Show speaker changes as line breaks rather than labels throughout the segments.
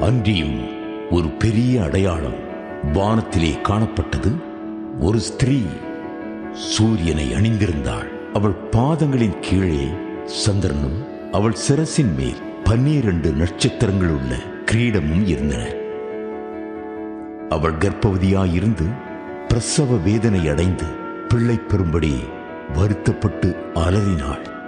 அன்றியும் ஒரு பெரிய அடையாளம் வானத்திலே காணப்பட்டது. ஒரு ஸ்திரீ சூரியனை அணிந்திருந்தாள். அவள் பாதங்களின் கீழே சந்திரனும் அவள் சிரசின் மேல் பன்னிரண்டு நட்சத்திரங்கள் உள்ள கிரீடமும் இருந்தன. அவள் கர்ப்பவதியாயிருந்து பிரசவ வேதனை அடைந்து பிள்ளை பெறும்படி வருத்தப்பட்டு அலறினாள்.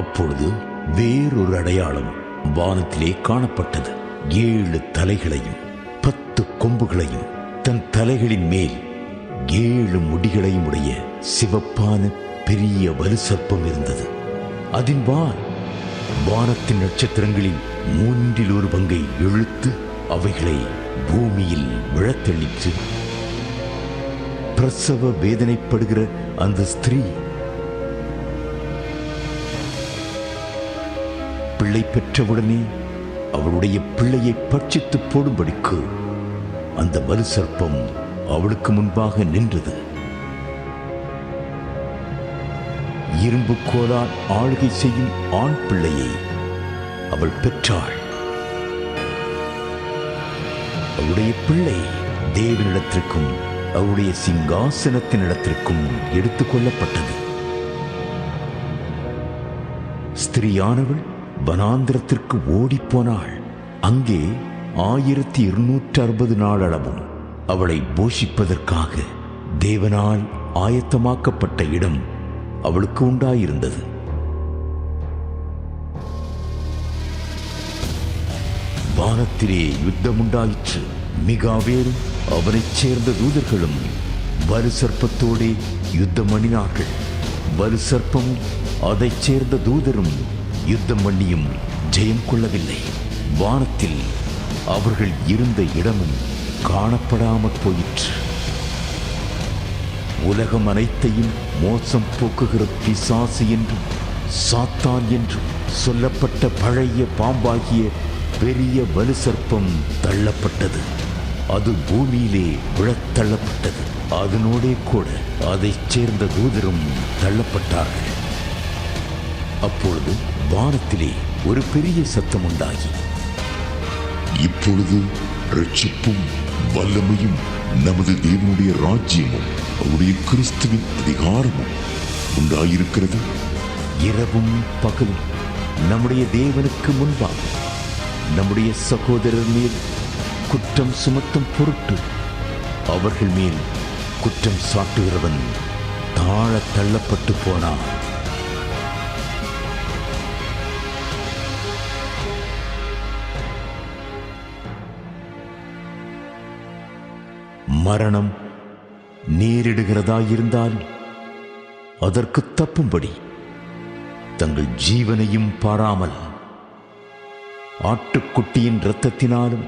அப்பொழுது வேறொரு அடையாளம் வானத்திலே காணப்பட்டது. ஏழு தலைகளையும் பத்து கொம்புகளையும் தன் தலைகளின் மேல் ஏழு முடிகளையும் உடைய சிவப்பான பெரிய வலு சர்ப்பம் இருந்தது. அதன் வால் வானத்தின் நட்சத்திரங்களில் மூன்றில் ஒரு பங்கை இழுத்து அவைகளை பூமியில் விழத்தள்ளிற்று பிரசவ வேதனைப்படுகிற அந்த ஸ்திரீ பிள்ளை பெற்றவுடனே அவளுடைய பிள்ளையை பட்சித்து போடும்படிக்கு அந்த வலு சர்ப்பம் அவளுக்கு முன்பாக நின்றது. இரும்பு கோலால் ஆளுகை செய்யும் ஆண் பிள்ளையை அவள் பெற்றாள். அவளுடைய பிள்ளை தேவனிடத்திற்கும் அவருடைய சிங்காசனத்தினிடத்திற்கும் எடுத்துக் கொள்ளப்பட்டது. ஸ்திரியானவள் வனாந்திரத்திற்கு ஓடிப்போனாள். அங்கே ஆயிரத்தி இருநூற்றி அறுபது நாளளவும் அவளை போஷிப்பதற்காக தேவனால் ஆயத்தமாக்கப்பட்ட இடம் அவளுக்கு உண்டாயிருந்தது. வானத்திலே யுத்தம் உண்டாயிற்று மிகாவேரும் அவனைச் சேர்ந்த தூதர்களும் வலு சர்ப்பத்தோடே யுத்தம் பண்ணினார்கள் வலு சர்ப்பம் அதைச் சேர்ந்த தூதரும் யுத்தம் பண்ணியும் ஜெயம் கொள்ளவில்லை. வானத்தில் அவர்கள் இருந்த இடமும் காணப்படாமற் போயிற்று. உலகம் அனைத்தையும் மோசம் போக்குகிற பிசாசு என்றும் சாத்தான் என்றும் சொல்லப்பட்ட பழைய பாம்பாகிய பெரிய வலு சர்ப்பம் தள்ளப்பட்டது. அது பூமியிலே விழத் தள்ளப்பட்டது அதனோடே கூட அதைச் சேர்ந்த தூதரும் தள்ளப்பட்டார்கள். அப்பொழுது வானத்திலே ஒரு பெரிய சத்தம் உண்டாகி
இப்பொழுது ரட்சிப்பும் வல்லமையும் நமது தேவனுடைய ராஜ்யமும் அவருடைய கிறிஸ்துவின் அதிகாரமும் உண்டாயிருக்கிறது.
இரவும் பகலும் நம்முடைய தேவனுக்கு முன்பாக நம்முடைய சகோதரர் மேல் குற்றம் சுமத்தும் பொருட்டு அவர்கள் மேல் குற்றம் சாட்டுகிறவன் தாழ தள்ளப்பட்டு போனான். மரணம் நேரிடுகிறதாயிருந்தால் அதற்கு தப்பும்படி தங்கள் ஜீவனையும் பாராமல் ஆட்டுக்குட்டியின் இரத்தத்தினாலும்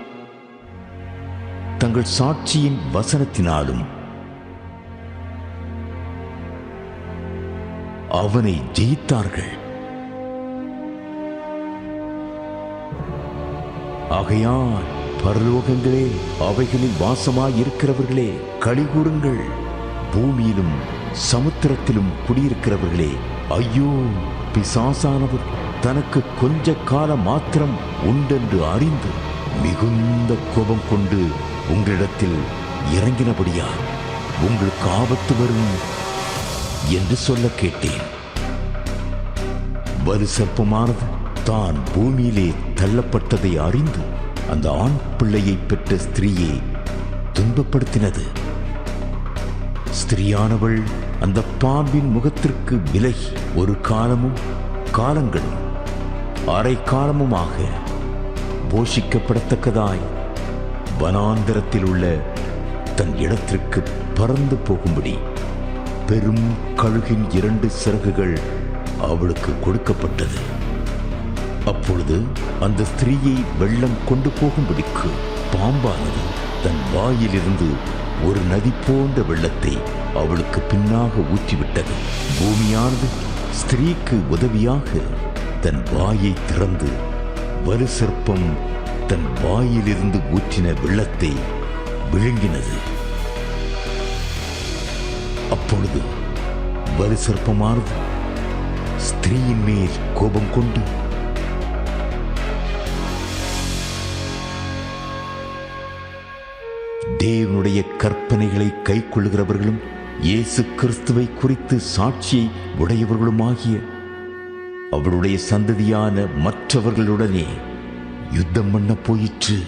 தங்கள் சாட்சியின் வசனத்தினாலும் அவனை ஜெயித்தார்கள். ஆகையால் பரலோகங்களே அவைகளில் வாசமாய் இருக்கிறவர்களே கலிகூறுங்கள் பூமியிலும் சமுத்திரத்திலும் குடியிருக்கிறவர்களே ஐயோ பிசாசானவர் தனக்கு கொஞ்ச காலம் மாத்திரம் உண்டென்று அறிந்து மிகுந்த கோபம் கொண்டு உங்களிடத்தில் இறங்கினபடியா உங்களுக்கு ஆபத்து வரும் என்று சொல்ல கேட்டேன். வலு சர்ப்பமானது தான் பூமியிலே தள்ளப்பட்டதை அறிந்து அந்த ஆண் பிள்ளையை பெற்ற ஸ்திரீயை துன்பப்படுத்தினது. ஸ்திரீயானவள் அந்த பாம்பின் முகத்திற்கு விலகி ஒரு காலமும் காலங்களும் அரை காலமுமாக போஷிக்கப்படத்தக்கதாய் வனாந்தரத்தில் உள்ள தன் இடத்திற்கு பறந்து போகும்படி பெரும் கழுகின் இரண்டு சிறகுகள் அவளுக்கு கொடுக்கப்பட்டது. அப்பொழுது அந்த ஸ்திரீயை வெள்ளம் கொண்டு போகும்படிக்கு பாம்பானது தன் வாயிலிருந்து ஒரு நதி போன்ற வெள்ளத்தை அவளுக்கு பின்னாக ஊற்றிவிட்டது. பூமியானது ஸ்திரீக்கு உதவியாக தன் வாயை திறந்து வலு சிற்பம் தன் வாயிலிருந்து ஊற்றின வெள்ளத்தை விழுங்கினது. அப்பொழுது வலு சிற்பமானது ஸ்திரீயின் மேல் கோபம் கொண்டு தேவனுடைய கற்பனைகளை கைக்கொள்ளுகிறவர்களும் இயேசு கிறிஸ்துவை குறித்து சாட்சியை உடையவர்களுமாகிய அவருடைய சந்ததியான மற்றவர்களுடனே யுத்தம் பண்ண போயிற்று.